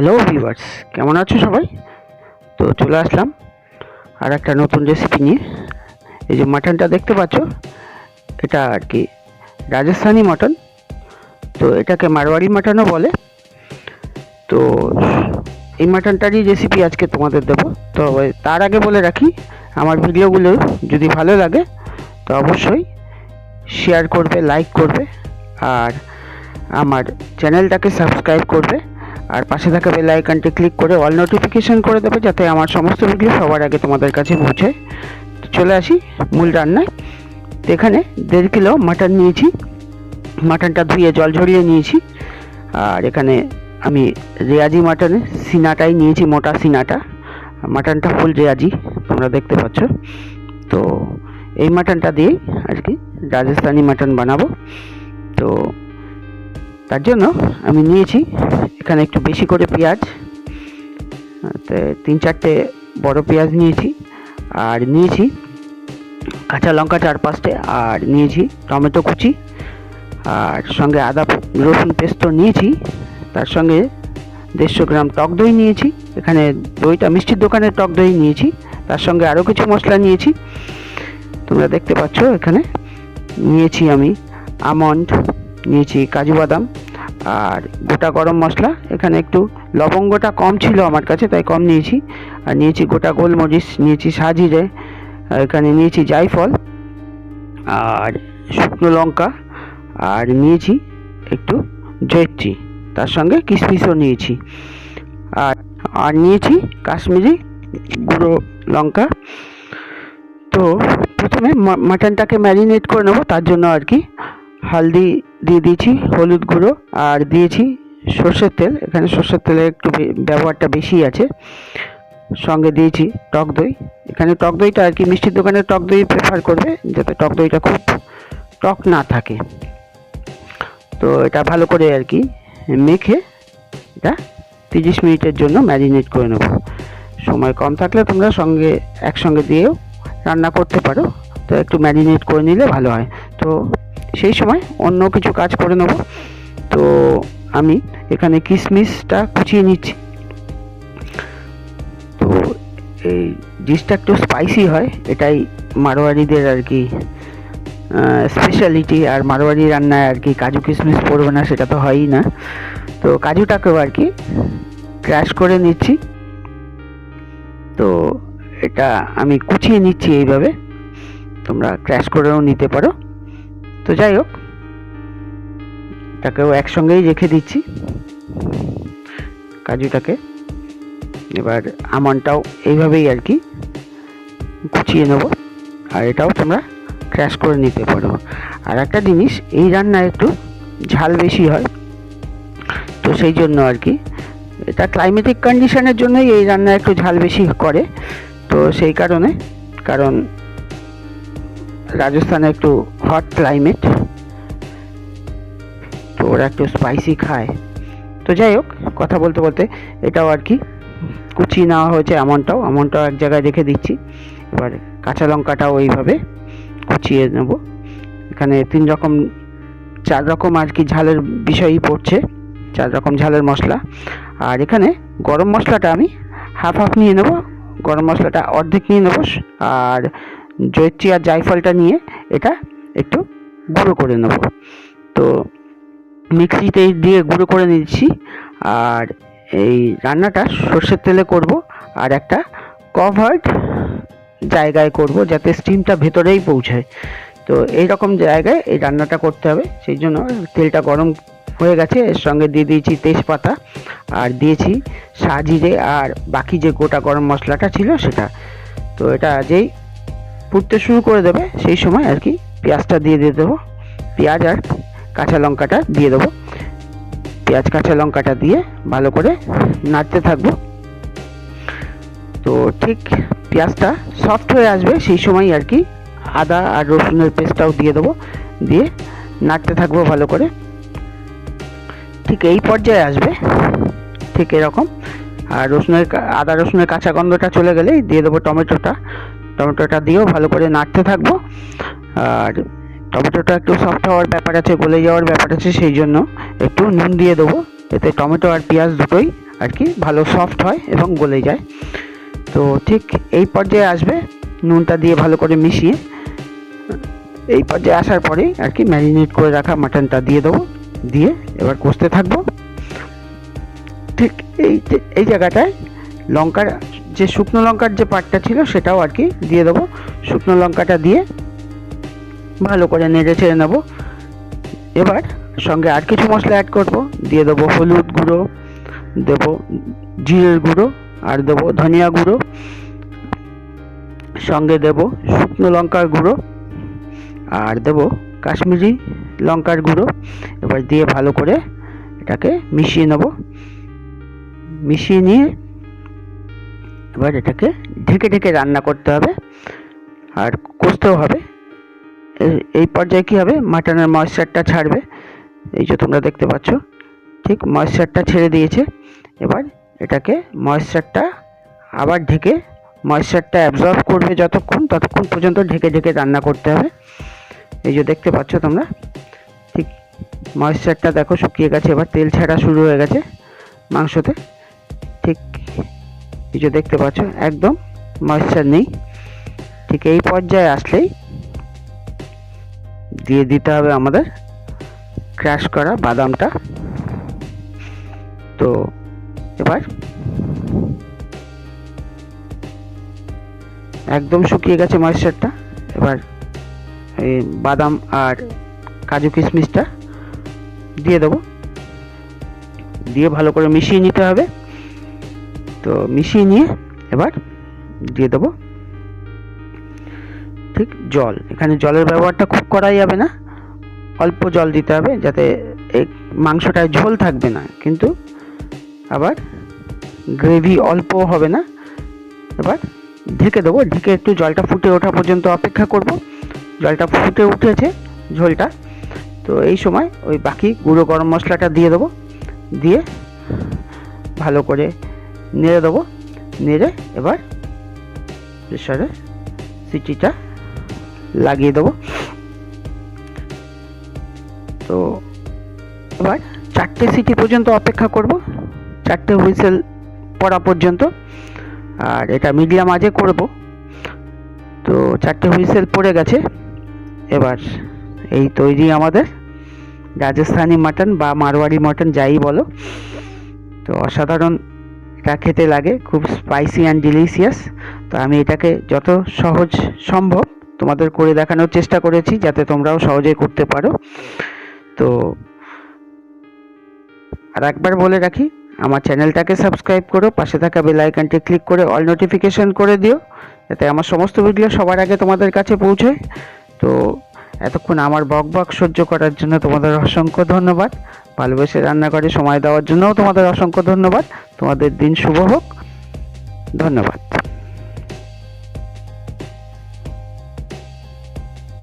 Hello viewers কেমন আছো সবাই? তো চলে আসলাম আর একটা নতুন রেসিপি নিয়ে। এই যে মাটনটা দেখতে পাচ্ছ, এটা আর কি রাজস্থানি মাটন তো এটাকে মারওয়াড়ি মাটনও বলে। তো এই মাটনটারই রেসিপি আজকে তোমাদের দেবো। তো তার আগে বলে রাখি, আমার ভিডিওগুলো যদি ভালো লাগে, তো অবশ্যই শেয়ার করবে লাইক করবে, আর আমার চ্যানেলটাকে সাবস্ক্রাইব করবে। আর পাশে থাকা বেল আইকনটি ক্লিক করে অল নোটিফিকেশান করে দেবে যাতে আমার সমস্ত ভিডিও সবার আগে তোমাদের কাছে পৌঁছে। তো চলে আসি মূল রান্নায়। তো এখানে দেড় কিলো মাটন নিয়েছি। মাটনটা ধুয়ে জল ঝরিয়ে নিয়েছি। আর এখানে আমি রেয়াজি মাটনের সিনাটাই নিয়েছি, মোটা সিনাটা। মাটনটা ফুল রেয়াজি, তোমরা দেখতে পাচ্ছ। তো এই মাটনটা দিয়েই আর কি রাজস্থানি মাটন বানাবো। তো তার জন্য আমি নিয়েছি। এখানে একটু বেশি করে পেঁয়াজ তিন চারটে বড় পেঁয়াজ নিয়েছি, আর নিয়েছি কাঁচা লঙ্কা চার পাঁচটে, আর নিয়েছি টমেটো কুচি, আর সঙ্গে আদা রসুন পেস্ট তো নিয়েছি, তার সঙ্গে দেড়শো গ্রাম টক দই নিয়েছি, এখানে দইটা মিষ্টির দোকানের টক দই নিয়েছি, তার সঙ্গে আরও কিছু মশলা নিয়েছি। তোমরা দেখতে পাচ্ছ এখানে নিয়েছি আমি আমন্ড, নিয়েছি কাজু বাদাম আর গোটা গরম মশলা, এখানে একটু লবঙ্গটা কম ছিল আমার কাছে, তাই কম নিয়েছি। আর নিয়েছি গোটা গোলমরিচ, নিয়েছি সাজিরে এখানে নিয়েছি জায়ফল, আর শুকনো লঙ্কা, আর নিয়েছি একটু জয়ত্রী, তার সঙ্গে কিশমিশও নিয়েছি। আর আর নিয়েছি কাশ্মীরি গুঁড়ো লঙ্কা। তো প্রথমে মাটনটাকে ম্যারিনেট করে নেব, তার জন্য আর কি, হালদি দিয়ে দিয়েছি হলুদ গুঁড়ো আর দিয়েছি সর্ষের তেল। এখানে সর্ষের তেলের একটু ব্যবহারটা বেশি আছে। সঙ্গে দিয়েছি টক দই। এখানে টক দইটা আর কি, মিষ্টির দোকানে টক দই প্রেফার করবে, যাতে টক দইটা খুব টক না থাকে। তো এটা ভালো করে আর কি মেখে এটা তিরিশ মিনিটের জন্য ম্যারিনেট করে নেব। সময় কম থাকলে তোমরা সঙ্গে, একসঙ্গে দিয়েও রান্না করতে পারো। তো একটু ম্যারিনেট করে নিলে ভালো হয়। তো সেই সময় অন্য কিছু কাজ করে নেব। তো আমি এখানে কিশমিশটা কুচিয়ে নিচ্ছি। তো এই ডিশটা একটু স্পাইসি হয়, এটাই মারোয়ারিদের আর কি স্পেশালিটি আর মারোয়ারি রান্নায় আর কি কাজু কিশমিশ পড়বে না, সেটা তো হয়ই না। তো কাজুটাকেও আর কি ক্র্যাশ করে নিচ্ছি। তো এটা আমি কুচিয়ে নিচ্ছি এইভাবে। তোমরা ক্র্যাশ করেও নিতে পারো। তো যাই হোক, এটাকেও একসঙ্গেই রেখে দিচ্ছি। কাজুটাকে এবার আমনটাও এইভাবেই আর কি কুচিয়ে নেব, আর এটাও তোমরা ক্র্যাশ করে নিতে পারো। আর একটা জিনিস, এই রান্না একটু ঝাল বেশি হয়, তো সেই জন্য আর কি। এটা ক্লাইমেটিক কন্ডিশনের জন্যই এই রান্না একটু ঝাল বেশি করে, তো সেই কারণে, কারণ রাজস্থানে একটু হট ক্লাইমেট তো ওরা একটু স্পাইসি খায়। তো যাই হোক, কথা বলতে বলতে এটাও আর কি কুচি নেওয়া হয়েছে এমনটাও এমনটাও এক জায়গায় রেখে দিচ্ছি। এবার কাঁচা লঙ্কাটাও ওইভাবে কুচিয়ে নেব। এখানে তিন রকম, চার রকম আর কি ঝালের বিষয়ই পড়ছে। চার রকম ঝালের মশলা। আর এখানে গরম মশলাটা আমি হাফ হাফ নিয়ে নেব। গরম মশলাটা অর্ধেক নিয়ে নেব। আর জয়ত্রী আর জায়ফলটা নিয়ে এটা একটু গুঁড়ো করে নেব। তো মিক্সিতে দিয়ে গুঁড়ো করে নিচ্ছি। আর এই রান্নাটা সর্ষের তেলে করব আর একটা কভার্ড জায়গায় করব যাতে স্টিমটা ভেতরেই পৌঁছায়। তো এই রকম জায়গায় এই রান্নাটা করতে হবে। সেই জন্য তেলটা গরম হয়ে গেছে। এর সঙ্গে দিয়ে দিয়েছি তেজপাতা। আর দিয়েছি সাজিরে আর বাকি যে গোটা গরম মশলাটা ছিল সেটা। তো এটা যেই ফুটতে শুরু করে দেবে, সেই সময় আর কি পেঁয়াজটা দিয়ে দিয়ে দেবো। পেঁয়াজ আর কাঁচা লঙ্কাটা দিয়ে দেবো। পেঁয়াজ, কাঁচা লঙ্কাটা দিয়ে ভালো করে নাড়তে থাকব। তো ঠিক পেঁয়াজটা সফট হয়ে আসবে, সেই সময় আর কি আদা আর রসুনের পেস্টটাও দিয়ে দেবো। দিয়ে নাড়তে থাকব ভালো করে। ঠিক এই পর্যায়ে আসবে, ঠিক এরকম। আর রসুনের আদা রসুনের কাঁচা গন্ধটা চলে গেলেই দিয়ে দেবো টমেটোটা। টমেটোটা দিয়েও ভালো করে নাড়তে থাকব। আর টমেটোটা একটু সফট হওয়ার ব্যাপার আছে, গলে যাওয়ার ব্যাপার আছে, সেই জন্য একটু নুন দিয়ে দেবো। এতে টমেটো আর পেঁয়াজ দুটোই আর কি ভালো সফট হয় এবং গলে যায়। তো ঠিক এই পর্যায়ে আসবে, নুনটা দিয়ে ভালো করে মিশিয়ে। এই পর্যায়ে আসার পরেই আর কি ম্যারিনেট করে রাখা মাটনটা দিয়ে দেবো। দিয়ে এবার কষতে থাকব। ঠিক এই এই জায়গাটায় লঙ্কার যে শুকনো লঙ্কার যে পাটটা ছিল সেটাও আর কি দিয়ে দেবো। শুকনো লঙ্কাটা দিয়ে ভালো করে নেড়ে ছেড়ে নেব। এবার সঙ্গে আর কিছু মশলা অ্যাড করব। দিয়ে দেবো হলুদ গুঁড়ো, দেবো জিরের গুঁড়ো, আর দেবো ধনিয়া গুঁড়ো। সঙ্গে দেবো শুকনো লঙ্কার গুঁড়ো, আর দেবো কাশ্মীরি লঙ্কার গুঁড়ো। এবার দিয়ে ভালো করে এটাকে মিশিয়ে নেব। মিশিয়ে নিয়ে এবার এটাকে ঢেকে ঢেকে রান্না করতে হবে আর কষতেও হবে। এই পর্যায়ে কী হবে? মাটনের ময়েশ্চারটা ছাড়বে। এই যে তোমরা দেখতে পাচ্ছ, ঠিক ময়েশ্চারটা ছেড়ে দিয়েছে। এবার এটাকে ময়েশ্চারটা আবার ঢেকে, ময়েশ্চারটা অ্যাবজর্ব করবে যতক্ষণ, ততক্ষণ পর্যন্ত ঢেকে ঢেকে রান্না করতে হবে। এই যে দেখতে পাচ্ছ তোমরা, ঠিক ময়েশ্চারটা দেখো শুকিয়ে গেছে, এবার তেল ছাড়া শুরু হয়ে গেছে মাংসতে। যে দেখতে পাচ্ছ, একদম ময়েশ্চার নেই। ঠিক এই পর্যায়ে আসলেই দিয়ে দিতে হবে আমাদের ক্র্যাশ করা বাদামটা। তো এবার একদম শুকিয়ে গেছে ময়েশ্চারটা এবার এই বাদাম আর কাজু কিশমিশটা দিয়ে দেবো। দিয়ে ভালো করে মিশিয়ে নিতে হবে। তো মিশিয়ে নিয়ে এবার দিয়ে দেবো ঠিক জল। এখানে জলের ব্যবহারটা খুব করা যাবে না। অল্প জল দিতে হবে যাতে এই মাংসটায় ঝোল থাকবে না। কিন্তু আবার গ্রেভি অল্প হবে না। এবার ঢেকে দেবো। ঢেকে একটু জলটা ফুটে ওঠা পর্যন্ত অপেক্ষা করব। জলটা ফুটে উঠেছে ঝোলটা। তো এই সময় ওই বাকি গুঁড়ো গরম মশলাটা দিয়ে দেবো। দিয়ে ভালো করে নেড়ে দেবো। নেড়ে এবার প্রেশারে সিটিটা লাগিয়ে দেবো। তো এবার চারটে সিটি পর্যন্ত অপেক্ষা করব। চারটে হুইসেল পড়া পর্যন্ত। আর এটা মিডিয়াম আজে করব। তো চারটে হুইসেল পড়ে গেছে। এবার এই তৈরি আমাদের রাজস্থানি মাটন বা মারোয়ারি মাটন, যাই বলো। তো অসাধারণ এটা খেতে লাগে, খুব স্পাইসি অ্যান্ড ডিলিশিয়াস তো আমি এটাকে যত সহজ সম্ভব তোমাদের করে দেখানোর চেষ্টা করেছি, যাতে তোমরাও সহজেই করতে পারো। তো আর একবার বলে রাখি, আমার চ্যানেলটাকে সাবস্ক্রাইব করো, পাশে থাকা বেল আইকনটি ক্লিক করে অল নোটিফিকেশন করে দিও, যাতে আমার সমস্ত ভিডিও সবার আগে তোমাদের কাছে পৌঁছয়। তো এতক্ষণ আমার বক বক সহ্য করার জন্য তোমাদের অসংখ্য ধন্যবাদ। ভালোবেসে রান্নাঘরে সময় দেওয়ার জন্যও তোমাদের অসংখ্য ধন্যবাদ। তোমাদের দিন শুভ হোক। ধন্যবাদ।